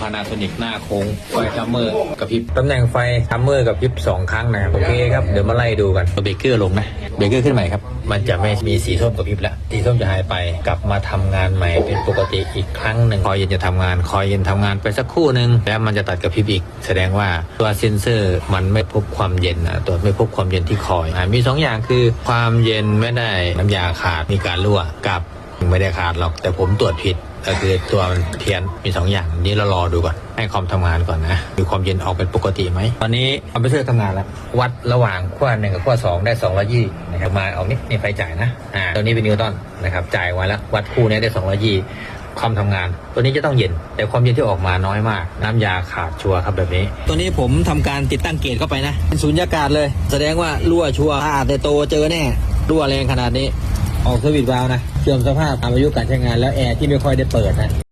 พานาโซนิกหน้าโค้งไฟทัมเมอร์กระพริบตำแหน่งไฟทัมเมอร์กระพริบสองครั้งนะครับโอเคครับเดี๋ยวมาไล่ดูกันเบรกเกอร์ลงนะเบรกเกอร์ขึ้นใหม่ครับ มันจะไม่มีสีส้มกระพริบแล้วสีส้มจะหายไปกลับมาทำงานใหม่เป็นปกติอีกครั้งหนึ่งคอยเย็นจะทำงานคอยเย็นทำงานไปสักครู่หนึ่งแล้วมันจะตัดกระพริบอีก แสดงว่าตัวเซนเซอร์มันไม่พบความเย็นนะตัวไม่พบความเย็นที่คอยอ่ามีสองอย่างคือความเย็นไม่ได้น้ำยาขาดมีการรั่วกับ ไม่ได้ขาดหรอกแต่ผมตรวจผิดก็คือตัวมันเพี้ยนมีสองอย่างนี้เรารอดูก่อนให้คอมทำงานก่อนนะมีความเย็นออกเป็นปกติไหมตอนนี้คอมพิวเตอร์ทำงานแล้ววัดระหว่างขั้วหนึ่งกับขั้วสองได้สองร้อยี่นะครับมาเอานี่นี่ไฟจ่ายนะอ่าตัวนี้เป็นนิวตันนะครับจ่ายไว้แล้ววัดคู่นี้ได้สองร้อยี่คอมทำงาน ตัวนี้จะต้องเย็น แต่ความเย็นที่ออกมาน้อยมาก น้ำยาขาดชัวร์ครับแบบนี้ ตัวนี้ผมทำการติดตั้งเกจเข้าไปนะเป็นสูญญากาศเลย แสดงว่ารั่วชัวร์ถ้าแต่โตเจอแน่รั่วแรงขนาดนี้ ออกสวิตช์วาล์วนะเสื่อมสภาพตามอายุการใช้งานแล้วแอร์ที่ไม่ค่อยได้เปิดนะ